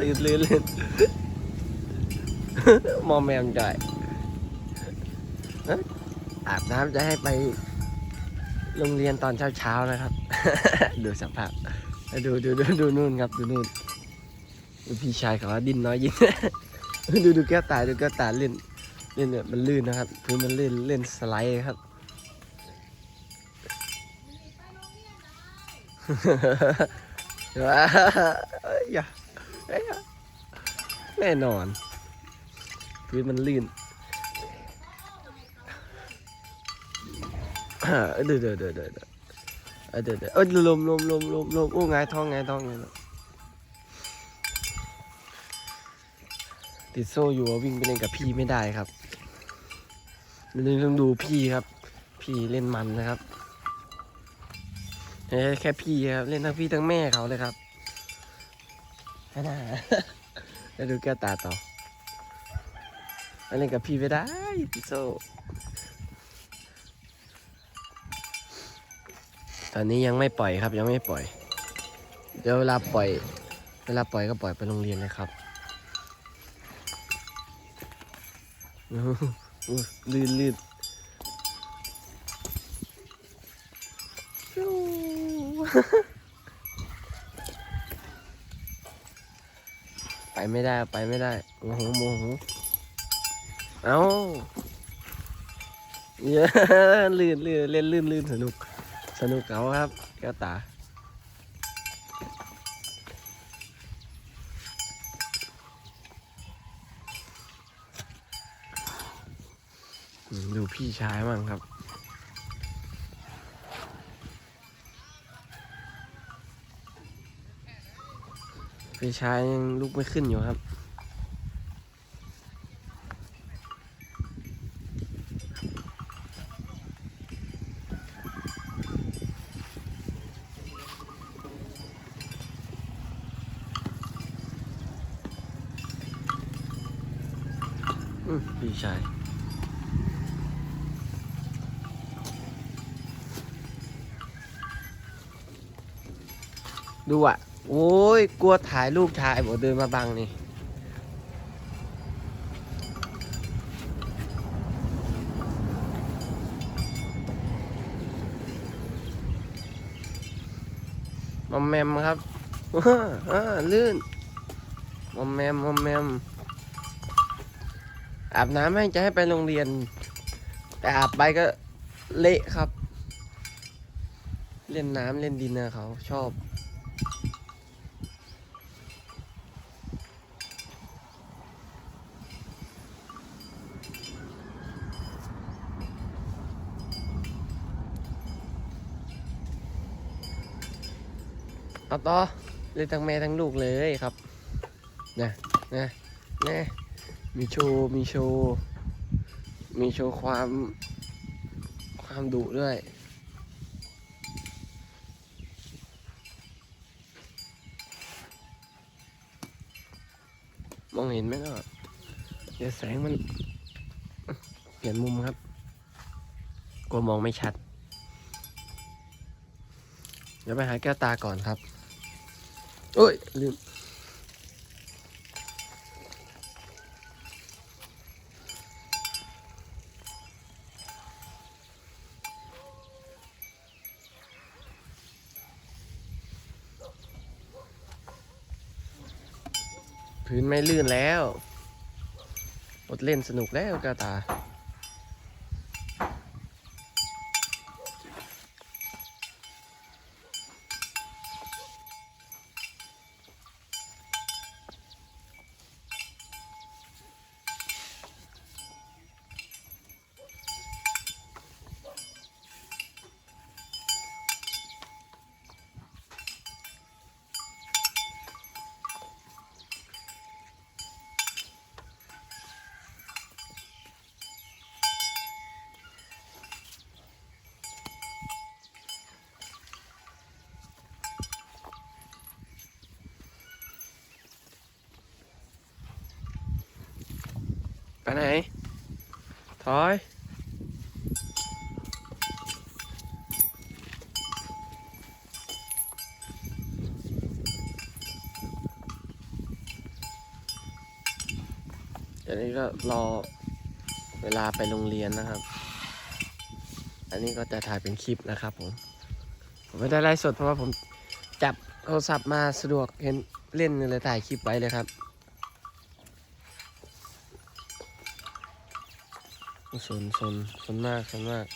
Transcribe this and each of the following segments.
ลื่นลื่นลื่นมอมแมมจ่อยเอ้ยอาบน้ำจะให้ไปโรงเรียนตอนเช้าๆนะครับ ดูสภาพดูดูดูดูนู่นครับดูนู่นดูพี่ชายเขาว่าดินน้อยยินดูดูแก้วตาดูแก้วตาเล่นเล่นเนี่ยมันลื่นนะครับพื้นมันลื่นเล่นสไลด์ครับว้าเอ้ยอย่าเอ้ยอย่า แน่นอนพื้นมันลื่นเดี๋ยวเดี๋ยวเดี๋ยวเดี๋ยวเดี๋ยวเอดี๋ยวเดี๋ยวเอ้ยลมลมลมลมลมโอ้ไงท้องไงท้องไงติดโซ่อยู่วิ่งไปเล่นกับพี่ไม่ได้ครับมันต้องดูพี่ครับ พี่เล่นมันนะครับแค่พี่ครับเล่นทั้งพี่ทั้งแม่เขาเลยครับ น่าแล้วดูแก้วตาต่อมาเล่นกับพี่ไม่ได้ติดโซตอนนี้ยังไม่ปล่อยครับยังไม่ปล่อย เดี๋ยวเวลาปล่อย เวลาปล่อยก็ปล่อยไปโรงเรียนเลยครับลื่นลื่นฟิ ไปไม่ได้ไปไม่ได้โมโหโมโหเอาเยอะลื่นลื่นเล่นลื่นลื่นสนุก สนุกเขาครับแก้วตาดูพี่ชายมั่งครับ พี่ชายยังลุกไม่ขึ้นอยู่ครับ อืมพี่ชายดูอะ โอ้ย กลัวถ่ายรูปชายบอกเดินมาบังนี่ มอมแมมครับอ่าลื่น มอมแมม มอมแมม อาบน้ำให้จะให้ไปโรงเรียน แต่อาบไปก็เละครับ เล่นน้ำเล่นดินนะเขาชอบ ต่อเล่นทั้งแม่ทั้งลูกเลยครับนะนะนะมีโชว์มีโชว์มีโชว์ความความดุด้วยมองเห็นไหมก็เดี๋ยวแสงมัน เปลี่ยนมุมครับกลัวมองไม่ชัด เดี๋ยวไปหาแก้วตาก่อนครับ โอ้ยลืมพื้นไม่ลื่นแล้วอดเล่นสนุกแล้วก้วตา ไหน ถอย เดี๋ยวนี้ก็รอเวลาไปโรงเรียนนะครับ อันนี้ก็จะถ่ายเป็นคลิปนะครับผม ผมไม่ได้ไลฟ์สดเพราะว่าผมจับโทรศัพท์มาสะดวกเห็นเล่นเลยถ่ายคลิปไว้เลยครับ สนสนสนมากสนมาก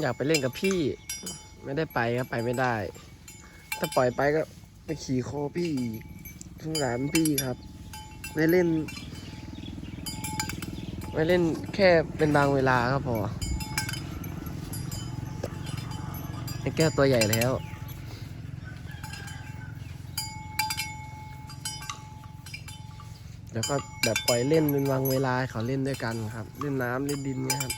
อยากไปเล่นกับพี่ ไม่ได้ไปครับไปไม่ได้ ถ้าปล่อยไปก็ไปขี่คอพี่สงสารพี่ครับ ไม่เล่น ไม่เล่นแค่เป็นบางเวลาก็พอไอ้แก้วตัวใหญ่แล้วแล้วก็แบบปล่อยเล่นเป็นบางเวลาเขาเล่นด้วยกันครับ เล่นน้ำเล่นดินเนี่ยครับ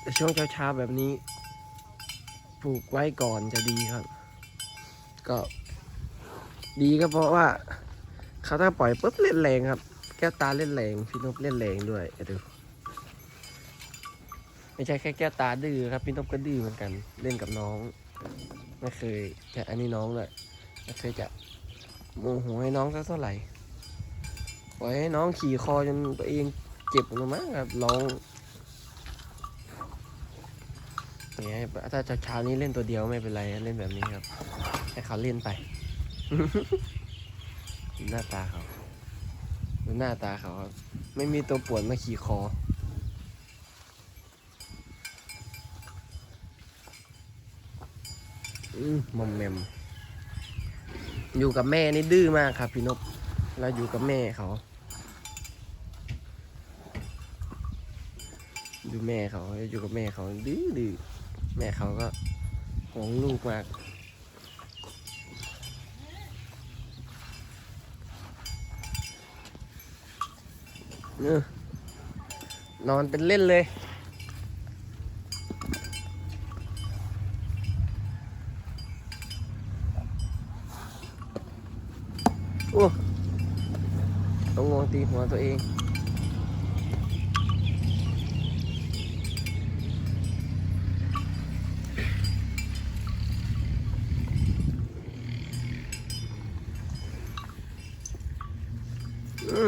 แต่ช่วงเช้าๆแบบนี้ ปลูกไว้ก่อนจะดีครับ ก็ ดีก็เพราะว่าเขาถ้าปล่อยปุ๊บเล่นแรงครับ แก้วตาเล่นแรงพี่นพเล่นแรงด้วยเดียวไม่ใช่แค่แก้วตาดื้อครับพี่นพก็ดื้อเหมือนกัน เล่นกับน้องไม่เคยจะอันนี้น้องเลยไม่เคยจะโมโหให้น้องสักเท่าไหร่ปล่อยให้น้องขี่คอจนตัวเองเจ็บลงมั้งครับร้องเนี่ยถ้าเช้านี้เล่นตัวเดียวไม่เป็นไรเล่นแบบนี้ครับ ให้เขาเล่นไป หน้าตาเขาดูหน้าตาเขาครับ ไม่มีตัวปวดมาขี่คอ อืมมอมแมม อยู่กับแม่นี่ดื้อมากครับ พี่นพเราอยู่กับแม่เขา ดูแม่เขาอยู่กับแม่เขาดื้อดื้อแม่เขาก็หวงลูกมาก เออ นอนเป็นเล่นเลย โอ้ต้องงงตีหัวตัวเองอื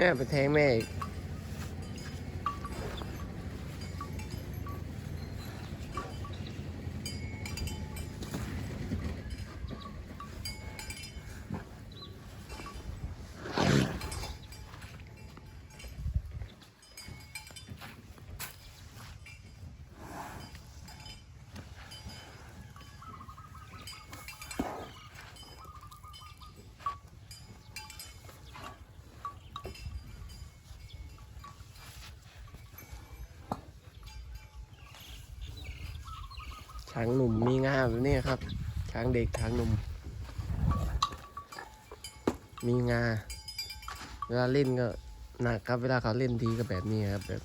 แม่ไปแทงแม่อีก ช้างหนุ่มมีงาแบบนี้ครับ ช้างเด็กช้างหนุ่ม มีงา เวลาเล่นก็หนักครับ เวลาเขาเล่นทีก็แบบนี้ครับแบบ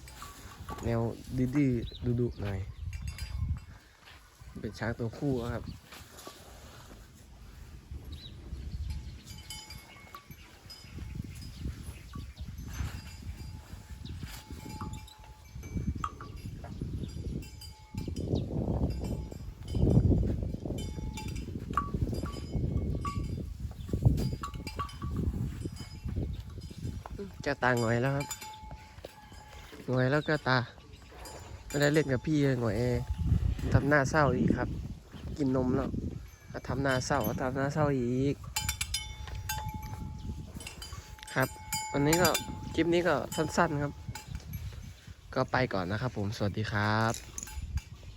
แนวดื้อๆดุหน่อย เป็นช้างตัวคู่ครับ แก้วตาหงอยแล้วครับหงอยแล้วแก้วตา ไม่ได้เล่นกับพี่หงอยเองทำหน้าเศร้าอีกครับ กินนมแล้วทำหน้าเศร้าทำหน้าเศร้าอีก ครับ วันนี้ก็คลิปนี้ก็สั้นๆครับ ก็ไปก่อนนะครับผมสวัสดีครับ